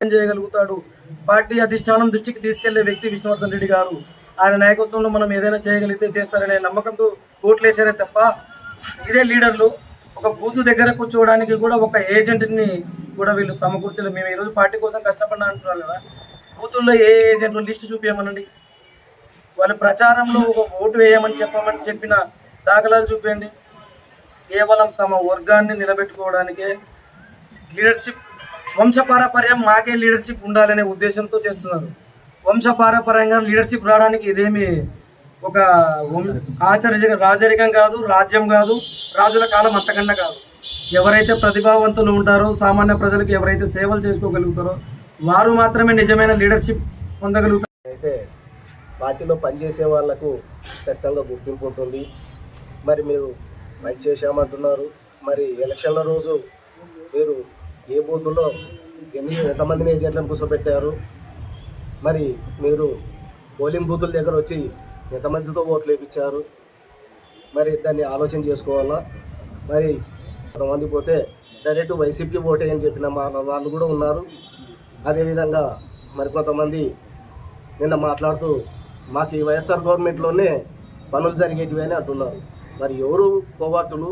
ఏం చేయగలుగుతాడు. పార్టీ అధిష్టానం దృష్టికి తీసుకెళ్ళే వ్యక్తి విష్ణువర్ధన్ రెడ్డి గారు. ఆయన నాయకత్వంలో మనం ఏదైనా చేయగలిగితే చేస్తారనే నమ్మకంతో ఓట్లేసారే తప్ప ఇదే లీడర్లు. ఒక బూత్ దగ్గర కూర్చోవడానికి కూడా ఒక ఏజెంట్ని కూడా వీళ్ళు సమకూర్చలేదు మేము ఈరోజు పార్టీ కోసం కష్టపడినా అంటున్నారు కదా. బూతుల్లో ఏ ఏజెంట్లు లిస్ట్ చూపించమనండి వాళ్ళ ప్రచారంలో ఒక ఓటు వేయమని చెప్పమని చెప్పిన దాఖలాలు చూపించండి కేవలం తమ వర్గాన్ని నిలబెట్టుకోవడానికే లీడర్షిప్ వంశపారపర్యం మాకే లీడర్షిప్ ఉండాలనే ఉద్దేశంతో చేస్తున్నారు. వంశపారపర్యంగా లీడర్షిప్ రావడానికి ఇదేమి ఒక ఆచార్య రాజరికం కాదు రాజ్యం కాదు రాజుల కాలం అంతకన్నా కాదు. ఎవరైతే ప్రతిభావంతులు ఉంటారో సామాన్య ప్రజలకు ఎవరైతే సేవలు చేసుకోగలుగుతారో వారు మాత్రమే నిజమైన లీడర్షిప్ పొందగలుగుతారు. అయితే పార్టీలో పనిచేసే వాళ్ళకు ఖచ్చితంగా గుర్తింపు ఉంటుంది. మరి మీరు పని చేశామంటున్నారు మరి ఎలక్షన్ల రోజు మీరు ఏ బూతుల్లో ఎన్ని ఎంతమందిని ఏజెంట్లను కూర్చోబెట్టారు? మరి మీరు పోలింగ్ బూతుల దగ్గర వచ్చి ఎంతమందితో ఓట్లు వేయించారు మరి దాన్ని ఆలోచన చేసుకోవాలా? మరి కొంతమంది పోతే డైరెక్ట్ వైసీపీ ఓటే అని చెప్పిన మా వాళ్ళు కూడా ఉన్నారు. అదేవిధంగా మరి కొంతమంది నిన్న మాట్లాడుతూ మాకు ఈ వైఎస్ఆర్ గవర్నమెంట్లోనే పనులు జరిగేటివి అని అంటున్నారు. మరి ఎవరు కోవార్టులు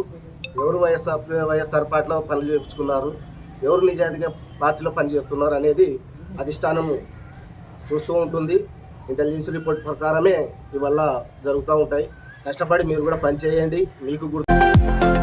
ఎవరు వైఎస్ఆర్ వైఎస్ఆర్ పార్టీలో పనులు చేయించుకున్నారు ఎవరు నిజాయితీగా పార్టీలో పనిచేస్తున్నారు అనేది అధిష్టానము చూస్తూ ఉంటుంది. ఇంటెలిజెన్స్ రిపోర్ట్ ప్రకారమే ఇవల్ల జరుగుతూ ఉంటాయి. కష్టపడి మీరు కూడా పనిచేయండి మీకు గుర్తు